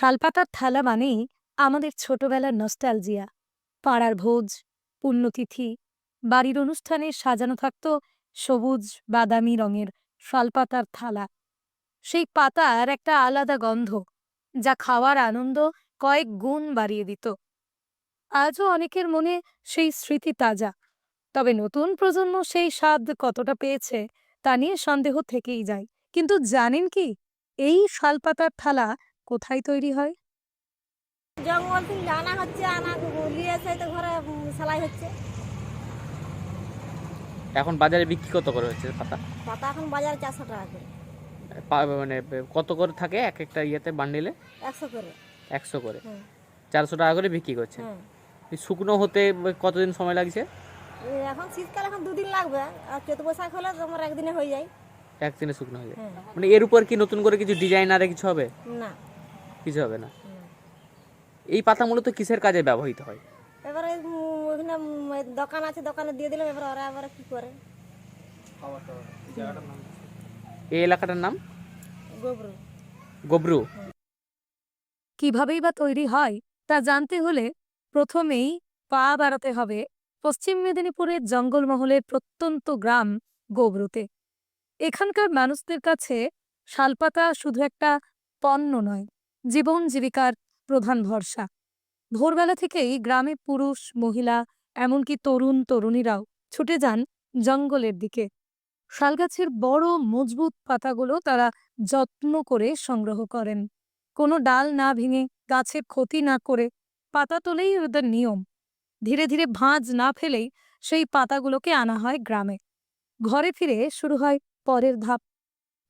শালপাতার থালা মানেই আমাদের ছোটবেলার নস্টালজিয়া পাড়ার ভোজ, পুণ্যতিথি, বাড়ির অনুষ্ঠানে সাজানো থাকত সবুজ, বাদামি রঙের শালপাতার থালা। সেই পাতার একটা আলাদা গন্ধ, যা খাওয়ার আনন্দ কয়েক গুণ বাড়িয়ে দিত। আজও অনেকের মনে সেই স্মৃতি তাজা, তবে নতুন প্রজন্ম সেই স্বাদ কতটা পেয়েছে তা নিয়ে সন্দেহ থেকেই যায়। কিন্তু জানেন কি, এই শালপাতার থালা কোথায় তৈরি হয়? জঙ্গল থেকে আনা হচ্ছে আনা নিয়ে এসে তো ঘরে সেলাই হচ্ছে। এখন বাজারে বিক্রি কত করে হচ্ছে পাতা? পাতা এখন বাজারে চারশো টাকা করে। পা- মানে কত করে থাকে এক একটা ইয়েতে বান্ডিলে? একশো করে। একশো করে। হ্যাঁ। চারশো টাকা করে বিক্রি করছে। হ্যাঁ। শুকনো হতে কতদিন সময় লাগছে? এখন শীতকাল এখন দুদিন লাগবে। আর চৈত বৈশাখ হলে তোমার একদিনে হয়ে যায়। একদিনে শুকনো হয়ে যায়। হ্যাঁ। মানে এর উপর কি নতুন করে কিছু ডিজাইন আরে কিছু হবে? না। কিছু হবে না। এই পাতা মূলত কিসের কাজে ব্যবহৃত হয়? এবারে ওখানে দোকান আছে দোকানে দিয়ে দিলাম এবার ওরা আবার কি করে? এই এলাকাটার নাম? গোবর। গবরু। কিভাবেই বা তৈরি হয় তা জানতে হলে প্রথমেই পা বাড়াতে হবে পশ্চিম মেদিনীপুরের জঙ্গলমহলের প্রত্যন্ত গ্রাম গোবরুতে। এখানকার মানুষদের কাছে শালপাতা শুধু একটা পণ্য নয় জীবন জীবিকার প্রধান ভরসা। ভোরবেলা থেকেই গ্রামে পুরুষ, মহিলা, এমনকি তরুণ, তরুণীরাও ছুটে যান জঙ্গলের দিকে। শালগাছের বড় মজবুত পাতাগুলো তারা যত্ন করে সংগ্রহ করেন। কোনো ডাল না ভেঙে গাছের ক্ষতি না করে পাতা তোলেই ওদের নিয়ম। ধীরে ধীরে ভাঁজ না ফেলেই সেই পাতাগুলোকে আনা হয় গ্রামে। ঘরে ফিরে শুরু হয় পরের ধাপ।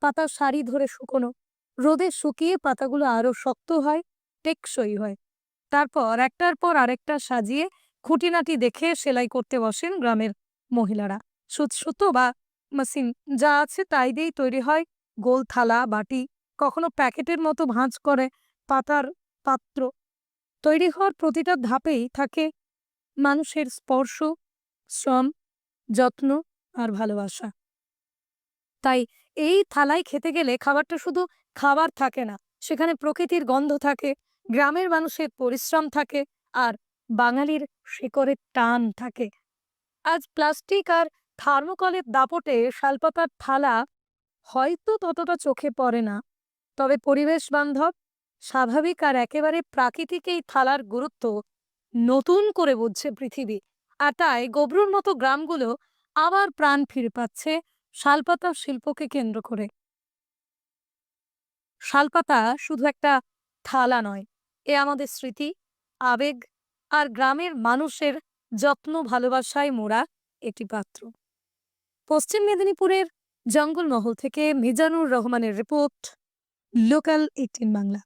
পাতা সারি ধরে শুকোনো রোদে শুকিয়ে পাতাগুলো আরও শক্ত হয়, টেকসই হয়। তারপর একটার পর আরেকটা সাজিয়ে খুঁটিনাটি দেখে সেলাই করতে বসেন গ্রামের মহিলারা। সুতো বা মেশিন যা আছে তাই দিয়েই তৈরি হয়। গোল থালা, বাটি, কখনো প্যাকেটের মতো ভাঁজ করে পাতার পাত্র। তৈরি হওয়ার প্রতিটা ধাপেই থাকে মানুষের স্পর্শ, শ্রম, যত্ন আর ভালোবাসা। তাই এই থালায় খেতে গেলে খাবারটা শুধু খাবার থাকে না। সেখানে প্রকৃতির গন্ধ থাকে, গ্রামের মানুষের পরিশ্রম থাকে আর বাঙালির শিকড়ের টান থাকে। আজ প্লাস্টিক আর থার্মোকলের দাপটে শালপাতার থালা হয়তো ততটা চোখে পড়ে না, তবে পরিবেশ বান্ধব, স্বাভাবিক আর একেবারে প্রাকৃতিক এই থালার গুরুত্ব নতুন করে বুঝছে পৃথিবী। আর তাই গবরুর মতো গ্রামগুলো আবার প্রাণ ফিরে পাচ্ছে শালপাতা শিল্পকে কেন্দ্র করে। শালপাতা শুধু একটা থালা নয়, এ আমাদের স্মৃতি, আবেগ আর গ্রামের মানুষের যত্ন, ভালোবাসায় মোড়া একটি পাত্র। পশ্চিম মেদিনীপুরের জঙ্গলমহল থেকে মিজানুর রহমানের রিপোর্ট, লোকাল এইটিন বাংলা।